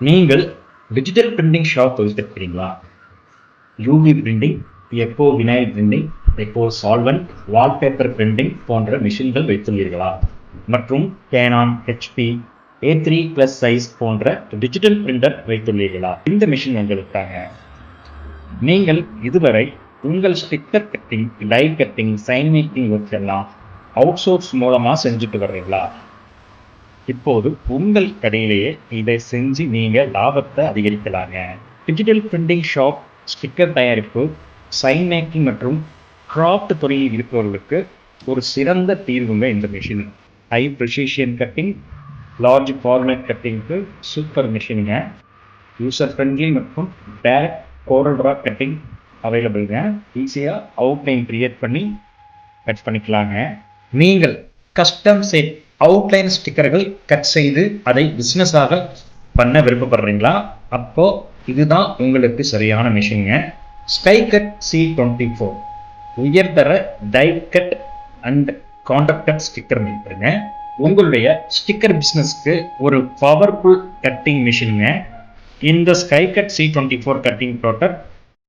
நீங்கள் digital printing shop வைத்திருக்கிறீங்களா UV printing எப்போ வினைல் பிரிண்டிங் எப்போ சால்வன் வால்பேப்பர் பிரிண்டிங் போன்ற மிஷின்கள் வைத்துள்ளீர்களா? மற்றும் Canon HP A three plus size போன்ற டிஜிட்டல் பிரிண்டர் வைத்துள்ளீர்களா? இந்த மிஷின் உங்களுக்காக நீங்கள் இதுவரை உங்கள் sticker cutting die cutting sign making work எல்லாம் அவுட் சோர்ஸ் மூலமாக செஞ்சுட்டு வர்றீங்களா இப்போது உங்கள் கடையிலேயே இதை செஞ்சு நீங்கள் லாபத்தை அதிகரிக்கலாங்க. டிஜிட்டல் பிரிண்டிங் ஷாப் ஸ்டிக்கர் தயாரிப்பு சைன் மேக்கிங் மற்றும் கிராஃப்ட் துறையில் இருப்பவர்களுக்கு ஒரு சிறந்த தீர்வுங்க இந்த machine high precision cutting large format கட்டிங்க்கு super மிஷினுங்க யூசர் ஃப்ரெண்ட்லி மற்றும் டேரக்ட் கோரல் ட்ரா கட்டிங் அவைலபிள்ங்க ஈஸியாக அவுட்லைன் கிரியேட் பண்ணி கட் பண்ணிக்கலாங்க. நீங்கள் கஸ்டம் செட் அவுட்லைன் ஸ்டிக்கர்கள் கட் செய்து அதை பிஸ்னஸாக பண்ண விருப்பப்படுறீங்களா? அப்போ இதுதான் உங்களுக்கு சரியான மிஷினுங்க sky cut C twenty four உயர்தர die cut and contracted sticker மேக்கருங்க உங்களுடைய ஸ்டிக்கர் பிஸ்னஸ்க்கு ஒரு பவர்ஃபுல் கட்டிங் மிஷினுங்க இந்த sky cut C twenty four cutting plotter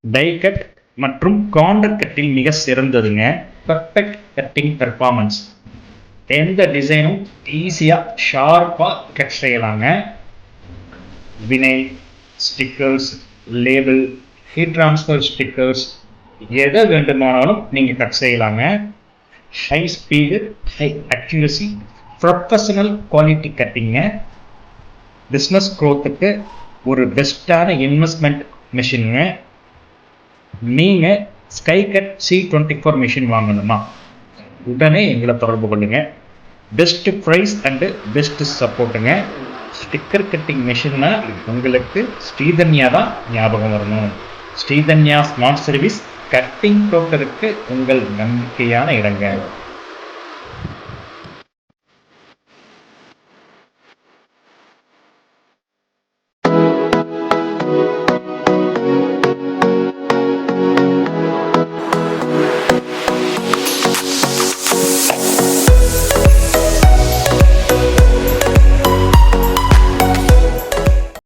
die cut மற்றும் காண்டர் கட்டில் மிக சிறந்ததுங்க. பர்ஃபெக்ட் கட்டிங் பெர்ஃபார்மன்ஸ் எந்த டிசைனும் ஈஸியாக ஷார்ப்பாக கட் செய்யலாங்க. Vinyl stickers label heat transfer stickers எதை வேண்டுமானாலும் நீங்கள் கட் செய்யலாங்க. High speed high accuracy professional quality கட்டிங்க பிஸ்னஸ் க்ரோத்துக்கு ஒரு பெஸ்ட்டான இன்வெஸ்ட்மெண்ட் மிஷினுங்க நீங்கள் sky cut C twenty four machine வாங்கணுமா? உடனே எங்களை தொடர்பு கொள்ளுங்கள் பெஸ்ட் ப்ரைஸ் அண்டு பெஸ்ட் சப்போர்ட்டுங்க ஸ்டிக்கர் கட்டிங் மிஷின்னா உங்களுக்கு ஸ்ரீதன்யா தான் ஞாபகம் வரணும். ஸ்ரீதன்யா ஸ்மார்ட் சர்வீஸ் கட்டிங் ப்ரோக்கருக்கு உங்கள் நம்பிக்கையான இடங்க.